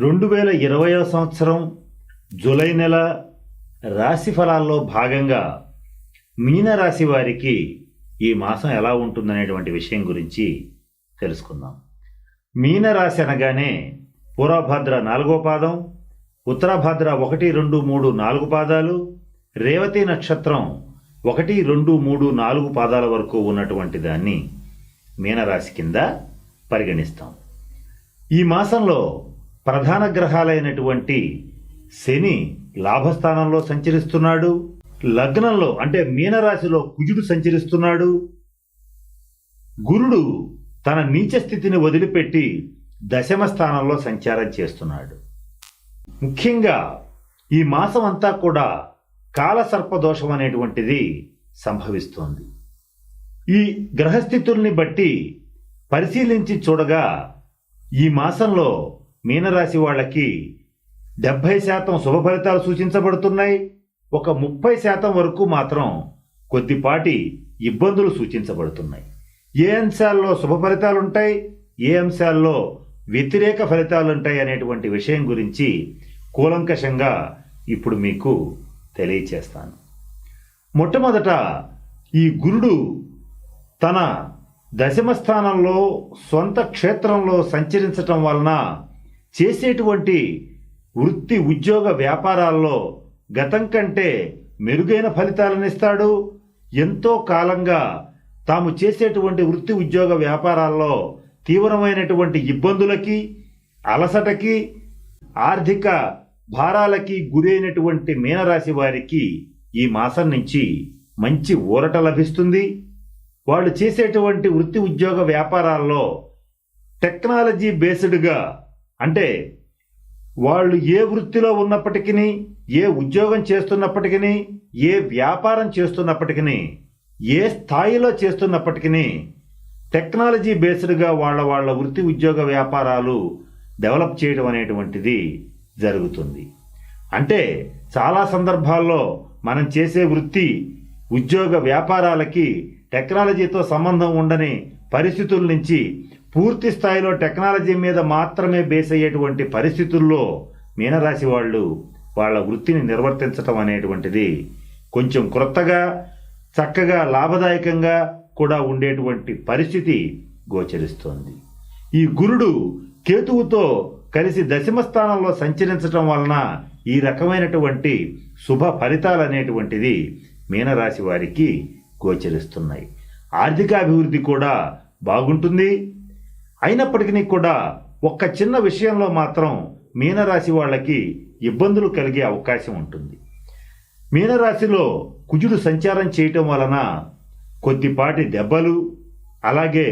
రెండు వేల ఇరవయో సంవత్సరం జూలై నెల రాశి ఫలాల్లో భాగంగా మీనరాశి వారికి ఈ మాసం ఎలా ఉంటుందనేటువంటి విషయం గురించి తెలుసుకుందాం. మీనరాశి అనగానే పూర్వభద్ర నాలుగో పాదం ఉత్తరభద్ర ఒకటి రెండు మూడు నాలుగు పాదాలు రేవతి నక్షత్రం ఒకటి రెండు మూడు నాలుగు పాదాల వరకు ఉన్నటువంటి దాన్ని మీనరాశి కింద పరిగణిస్తాం. ఈ మాసంలో ప్రధాన గ్రహాలైనటువంటి శని లాభస్థానంలో సంచరిస్తున్నాడు. లగ్నంలో అంటే మీనరాశిలో కుజుడు సంచరిస్తున్నాడు. గురుడు తన నీచ స్థితిని వదిలిపెట్టి దశమ స్థానంలో సంచారం చేస్తున్నాడు. ముఖ్యంగా ఈ మాసం అంతా కూడా కాలసర్పదోషం అనేటువంటిది సంభవిస్తోంది. ఈ గ్రహస్థితుల్ని బట్టి పరిశీలించి చూడగా ఈ మాసంలో మీనరాశి వాళ్ళకి డెబ్భై శాతం శుభ ఫలితాలు సూచించబడుతున్నాయి. ఒక ముప్పై శాతం వరకు మాత్రం కొద్దిపాటి ఇబ్బందులు సూచించబడుతున్నాయి. ఏ అంశాల్లో శుభ ఫలితాలు ఉంటాయి ఏ అంశాల్లో వ్యతిరేక ఫలితాలు ఉంటాయి అనేటువంటి విషయం గురించి కూలంకషంగా ఇప్పుడు మీకు తెలియచేస్తాను. మొట్టమొదట ఈ గురుడు తన దశమ స్థానంలో సొంత క్షేత్రంలో సంచరించటం వలన చేసేటువంటి వృత్తి ఉద్యోగ వ్యాపారాల్లో గతం కంటే మెరుగైన ఫలితాలను ఇస్తాడు ఎంతో కాలంగా తాము చేసేటువంటి వృత్తి ఉద్యోగ వ్యాపారాల్లో తీవ్రమైనటువంటి ఇబ్బందులకి అలసటకి ఆర్థిక భారాలకి గురైనటువంటి మీనరాశి వారికి ఈ మాసం నుంచి మంచి ఊరట లభిస్తుంది. వాళ్ళు చేసేటువంటి వృత్తి ఉద్యోగ వ్యాపారాల్లో టెక్నాలజీ బేస్డ్గా అంటే వాళ్ళు ఏ వృత్తిలో ఉన్నప్పటికీ ఏ ఉద్యోగం చేస్తున్నప్పటికీ ఏ వ్యాపారం చేస్తున్నప్పటికీ ఏ స్థాయిలో చేస్తున్నప్పటికీ టెక్నాలజీ బేస్డ్గా వాళ్ళ వాళ్ళ వృత్తి ఉద్యోగ వ్యాపారాలు డెవలప్ చేయడం అనేటువంటిది జరుగుతుంది. అంటే చాలా సందర్భాల్లో మనం చేసే వృత్తి ఉద్యోగ వ్యాపారాలకి టెక్నాలజీతో సంబంధం ఉండని పరిస్థితుల నుంచి పూర్తి స్థాయిలో టెక్నాలజీ మీద మాత్రమే బేస్ అయ్యేటువంటి పరిస్థితుల్లో మీనరాశి వాళ్ళు వాళ్ళ వృత్తిని నిర్వర్తించటం అనేటువంటిది కొంచెం క్రొత్తగా చక్కగా లాభదాయకంగా కూడా ఉండేటువంటి పరిస్థితి గోచరిస్తోంది. ఈ గురుడు కేతువుతో కలిసి దశమ స్థానంలో సంచరించటం వలన ఈ రకమైనటువంటి శుభ ఫలితాలు అనేటువంటిది మీనరాశి వారికి గోచరిస్తున్నాయి. ఆర్థికాభివృద్ధి కూడా బాగుంటుంది. అయినప్పటికీ కూడా ఒక్క చిన్న విషయంలో మాత్రం మీనరాశి వాళ్ళకి ఇబ్బందులు కలిగే అవకాశం ఉంటుంది. మీనరాశిలో కుజుడు సంచారం చేయటం వలన కొద్దిపాటి దెబ్బలు అలాగే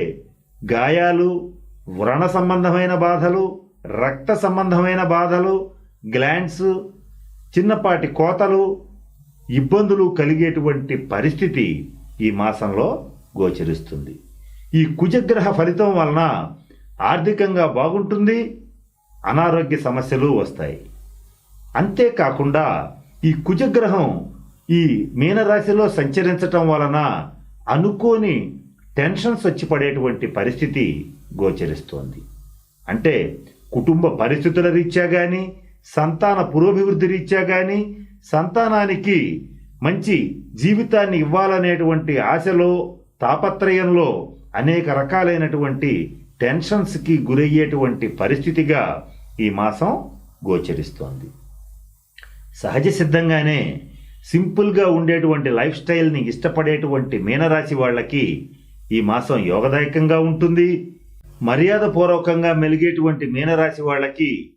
గాయాలు వ్రణ సంబంధమైన బాధలు రక్త సంబంధమైన బాధలు గ్లాండ్స్ చిన్నపాటి కోతలు ఇబ్బందులు కలిగేటువంటి పరిస్థితి ఈ మాసంలో గోచరిస్తుంది. ఈ కుజగ్రహ ఫలితం వలన ఆర్థికంగా బాగుంటుంది అనారోగ్య సమస్యలు వస్తాయి. అంతేకాకుండా ఈ కుజగ్రహం ఈ మీనరాశిలో సంచరించటం వలన అనుకోని టెన్షన్స్ వచ్చి పడేటువంటి పరిస్థితి గోచరిస్తోంది. అంటే కుటుంబ పరిస్థితుల రీత్యా కానీ సంతాన పురోభివృద్ధి రీత్యా కానీ సంతానానికి మంచి జీవితాన్ని ఇవ్వాలనేటువంటి ఆశలో తాపత్రయంలో అనేక రకాలైనటువంటి టెన్షన్స్కి గురయ్యేటువంటి పరిస్థితిగా ఈ మాసం గోచరిస్తోంది. సహజ సిద్ధంగానే సింపుల్గా ఉండేటువంటి లైఫ్ స్టైల్ని ఇష్టపడేటువంటి మీనరాశి వాళ్ళకి ఈ మాసం యోగదాయకంగా ఉంటుంది. మర్యాదపూర్వకంగా మెలిగేటువంటి మీనరాశి వాళ్ళకి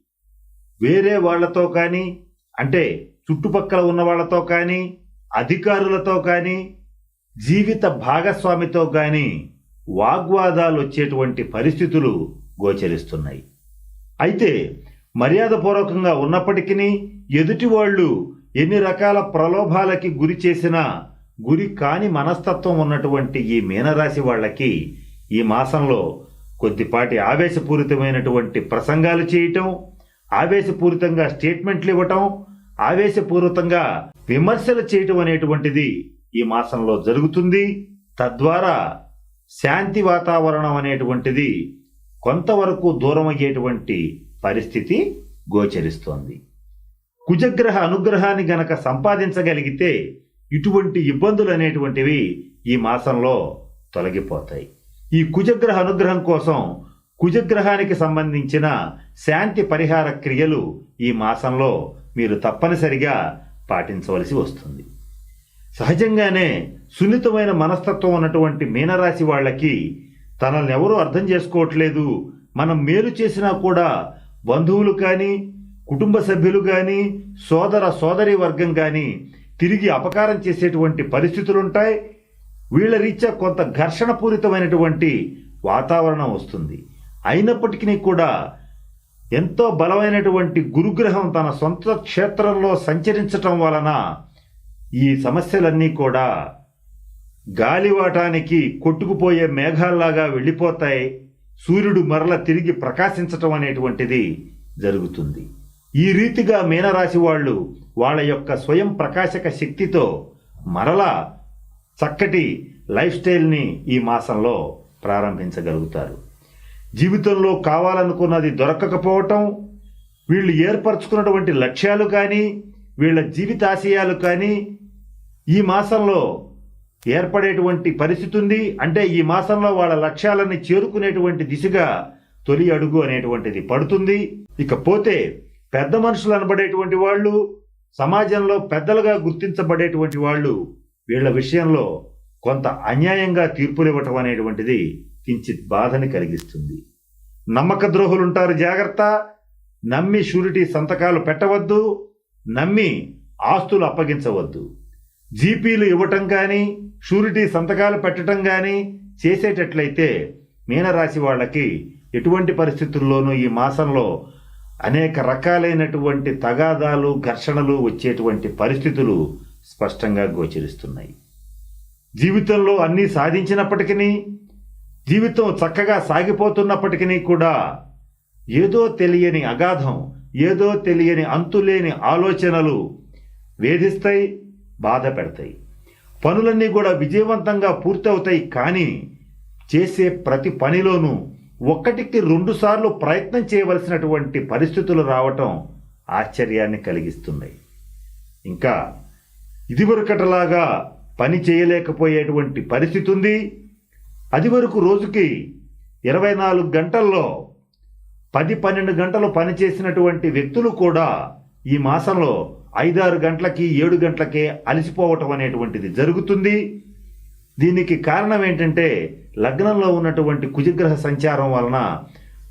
వేరే వాళ్ళతో కానీ అంటే చుట్టుపక్కల ఉన్న వాళ్ళతో కానీ అధికారులతో కానీ జీవిత భాగస్వామితో కానీ వాగ్వాదాలు వచ్చేటువంటి పరిస్థితులు గోచరిస్తున్నాయి. అయితే మర్యాదపూర్వకంగా ఉన్నప్పటికీ ఎదుటి వాళ్ళు ఎన్ని రకాల ప్రలోభాలకి గురి చేసినా గురి కాని మనస్తత్వం ఉన్నటువంటి ఈ మీనరాశి వాళ్ళకి ఈ మాసంలో కొద్దిపాటి ఆవేశపూరితమైనటువంటి ప్రసంగాలు చేయటం ఆవేశపూరితంగా స్టేట్మెంట్లు ఇవ్వటం ఆవేశపూరితంగా విమర్శలు చేయటం అనేటువంటిది ఈ మాసంలో జరుగుతుంది. తద్వారా శాంతి వాతావరణం అనేటువంటిది కొంతవరకు దూరమయ్యేటువంటి పరిస్థితి గోచరిస్తోంది. కుజగ్రహ అనుగ్రహాన్ని గనక సంపాదించగలిగితే ఇటువంటి ఇబ్బందులు అనేటువంటివి ఈ మాసంలో తొలగిపోతాయి. ఈ కుజగ్రహ అనుగ్రహం కోసం కుజగ్రహానికి సంబంధించిన శాంతి పరిహార క్రియలు ఈ మాసంలో మీరు తప్పనిసరిగా పాటించవలసి వస్తుంది. సహజంగానే సున్నితమైన మనస్తత్వం ఉన్నటువంటి మీనరాశి వాళ్ళకి తనల్ని ఎవరూ అర్థం చేసుకోవట్లేదు. మనం మేలు చేసినా కూడా బంధువులు కానీ కుటుంబ సభ్యులు కానీ సోదర సోదరి వర్గం కానీ తిరిగి అపకారం చేసేటువంటి పరిస్థితులు ఉంటాయి వీళ్ళ రీత్యా కొంత ఘర్షణపూరితమైనటువంటి వాతావరణం వస్తుంది. అయినప్పటికీ కూడా ఎంతో బలమైనటువంటి గురుగ్రహం తన సొంత క్షేత్రంలో సంచరించటం వలన ఈ సమస్యలన్నీ కూడా గాలివాటానికి కొట్టుకుపోయే మేఘాల్లాగా వెళ్ళిపోతాయి. సూర్యుడు మరల తిరిగి ప్రకాశించటం అనేటువంటిది జరుగుతుంది. ఈ రీతిగా మీనరాశి వాళ్ళు వాళ్ళ యొక్క స్వయం ప్రకాశక శక్తితో మరలా చక్కటి లైఫ్ స్టైల్ని ఈ మాసంలో ప్రారంభించగలుగుతారు. జీవితంలో కావాలనుకున్నది దొరకకపోవటం వీళ్ళు ఏర్పరచుకున్నటువంటి లక్ష్యాలు కానీ వీళ్ళ జీవితాశయాలు కానీ ఈ మాసంలో ఏర్పడేటువంటి పరిస్థితి ఉంది అంటే ఈ మాసంలో వాళ్ళ లక్ష్యాలని చేరుకునేటువంటి దిశగా తొలి అడుగు అనేటువంటిది పడుతుంది. ఇకపోతే పెద్ద మనుషులు అనబడేటువంటి వాళ్ళు సమాజంలో పెద్దలుగా గుర్తించబడేటువంటి వాళ్ళు వీళ్ళ విషయంలో కొంత అన్యాయంగా తీర్పులు ఇవ్వటం అనేటువంటిది కించిత్ బాధని కలిగిస్తుంది. నమ్మక ద్రోహులుంటారు జాగ్రత్త. నమ్మి షూరిటీ సంతకాలు పెట్టవద్దు. నమ్మి ఆస్తులు అప్పగించవద్దు. జీపీలు ఇవ్వటం కానీ షూరిటీ సంతకాలు పెట్టడం కానీ చేసేటట్లయితే మీనరాశి వాళ్ళకి ఎటువంటి పరిస్థితుల్లోనూ ఈ మాసంలో అనేక రకాలైనటువంటి తగాదాలు ఘర్షణలు వచ్చేటువంటి పరిస్థితులు స్పష్టంగా గోచరిస్తున్నాయి. జీవితంలో అన్నీ సాధించినప్పటికీ జీవితం చక్కగా సాగిపోతున్నప్పటికీ కూడా ఏదో తెలియని అగాధం ఏదో తెలియని అంతులేని ఆలోచనలు వేధిస్తాయి. బాధ పెడతాయి పనులన్నీ కూడా విజయవంతంగా పూర్తవుతాయి కానీ చేసే ప్రతి పనిలోనూ ఒక్కటికి రెండుసార్లు ప్రయత్నం చేయవలసినటువంటి పరిస్థితులు రావటం ఆశ్చర్యాన్ని కలిగిస్తున్నాయి. ఇంకా ఇదివరకటలాగా పని చేయలేకపోయేటువంటి పరిస్థితి ఉంది. అది వరకు రోజుకి ఇరవై నాలుగు గంటల్లో పది పన్నెండు గంటలు పనిచేసినటువంటి వ్యక్తులు కూడా ఈ మాసంలో ఐదారు గంటలకి ఏడు గంటలకే అలసిపోవటం అనేటువంటిది జరుగుతుంది. దీనికి కారణం ఏంటంటే లగ్నంలో ఉన్నటువంటి కుజగ్రహ సంచారం వలన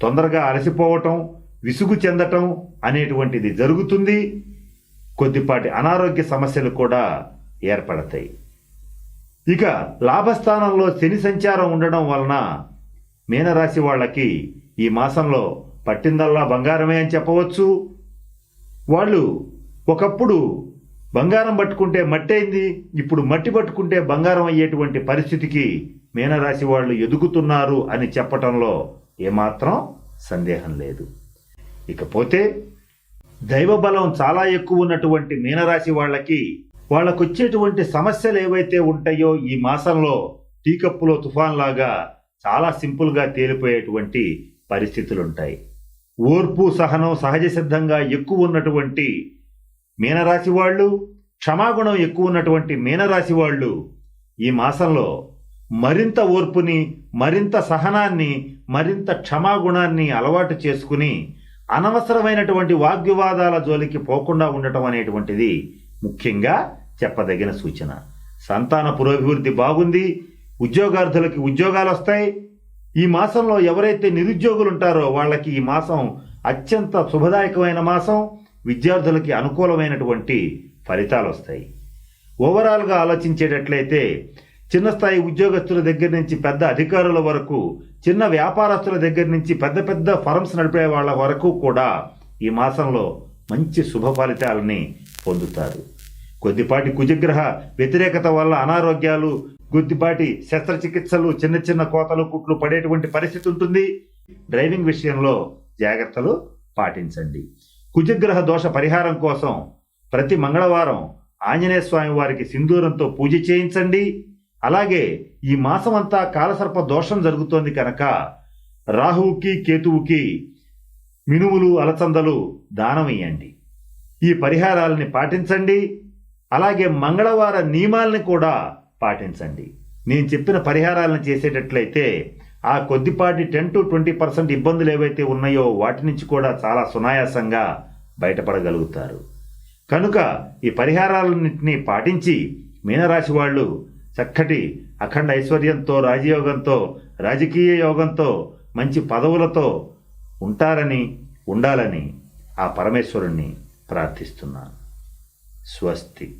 తొందరగా అలసిపోవటం విసుగు చెందటం అనేటువంటిది జరుగుతుంది. కొద్దిపాటి అనారోగ్య సమస్యలు కూడా ఏర్పడతాయి. ఇక లాభస్థానంలో శని సంచారం ఉండడం వలన మీనరాశి వాళ్ళకి ఈ మాసంలో పట్టిందల్లా బంగారమే అని చెప్పవచ్చు. వాళ్ళు ఒకప్పుడు బంగారం పట్టుకుంటే మట్టి అయింది ఇప్పుడు మట్టి పట్టుకుంటే బంగారం అయ్యేటువంటి పరిస్థితికి మీనరాశి వాళ్ళు ఎదుగుతున్నారు అని చెప్పటంలో ఏమాత్రం సందేహం లేదు. ఇకపోతే దైవ బలం చాలా ఎక్కువ ఉన్నటువంటి మీనరాశి వాళ్ళకి వాళ్ళకు వచ్చేటువంటి సమస్యలు ఏవైతే ఉంటాయో ఈ మాసంలో టీకప్పులో తుఫాన్ లాగా చాలా సింపుల్గా తేలిపోయేటువంటి పరిస్థితులుంటాయి. ఓర్పు సహనం సహజ సిద్ధంగా ఎక్కువ ఉన్నటువంటి మీనరాశి వాళ్ళు క్షమాగుణం ఎక్కువ ఉన్నటువంటి మీనరాశి వాళ్ళు ఈ మాసంలో మరింత ఓర్పుని మరింత సహనాన్ని మరింత క్షమాగుణాన్ని అలవాటు చేసుకుని అనవసరమైనటువంటి వాగ్వివాదాల జోలికి పోకుండా ఉండటం అనేటువంటిది ముఖ్యంగా చెప్పదగిన సూచన. సంతాన పురోభివృద్ధి బాగుంది ఉద్యోగార్థులకి ఉద్యోగాలు వస్తాయి. ఈ మాసంలో ఎవరైతే నిరుద్యోగులు ఉంటారో వాళ్ళకి ఈ మాసం అత్యంత శుభదాయకమైన మాసం. విద్యార్థులకి అనుకూలమైనటువంటి ఫలితాలు వస్తాయి ఓవరాల్గా ఆలోచించేటట్లయితే చిన్న స్థాయి ఉద్యోగస్తుల దగ్గర నుంచి పెద్ద అధికారుల వరకు చిన్న వ్యాపారస్తుల దగ్గర నుంచి పెద్ద పెద్ద ఫర్మ్స్ నడిపే వాళ్ళ వరకు కూడా ఈ మాసంలో మంచి శుభ ఫలితాలని పొందుతారు. కొద్దిపాటి కుజగ్రహ వ్యతిరేకత వల్ల అనారోగ్యాలు కొద్దిపాటి శస్త్రచికిత్సలు చిన్న చిన్న కోతలు కుట్లు పడేటువంటి పరిస్థితి ఉంటుంది. డ్రైవింగ్ విషయంలో జాగ్రత్తలు పాటించండి. కుజగ్రహ దోష పరిహారం కోసం ప్రతి మంగళవారం ఆంజనేయ స్వామి వారికి సింధూరంతో పూజ చేయించండి. అలాగే ఈ మాసమంతా కాలసర్ప దోషం జరుగుతోంది కనుక రాహువుకి కేతువుకి మినుములు అలచందలు దానమయ్యండి ఈ పరిహారాలని పాటించండి. అలాగే మంగళవార నియమాల్ని కూడా పాటించండి. నేను చెప్పిన పరిహారాలను చేసేటట్లయితే ఆ కొద్దిపాటి టెన్ టు ట్వంటీ పర్సెంట్ ఇబ్బందులు ఏవైతే ఉన్నాయో వాటి నుంచి కూడా చాలా సునాయాసంగా బయటపడగలుగుతారు. కనుక ఈ పరిహారాలన్నింటినీ పాటించి మీనరాశి వాళ్ళు చక్కటి అఖండ ఐశ్వర్యంతో రాజయోగంతో రాజకీయ యోగంతో మంచి పదవులతో ఉంటారని ఉండాలని ఆ పరమేశ్వరుణ్ణి ప్రార్థిస్తున్నాను. స్వస్తి.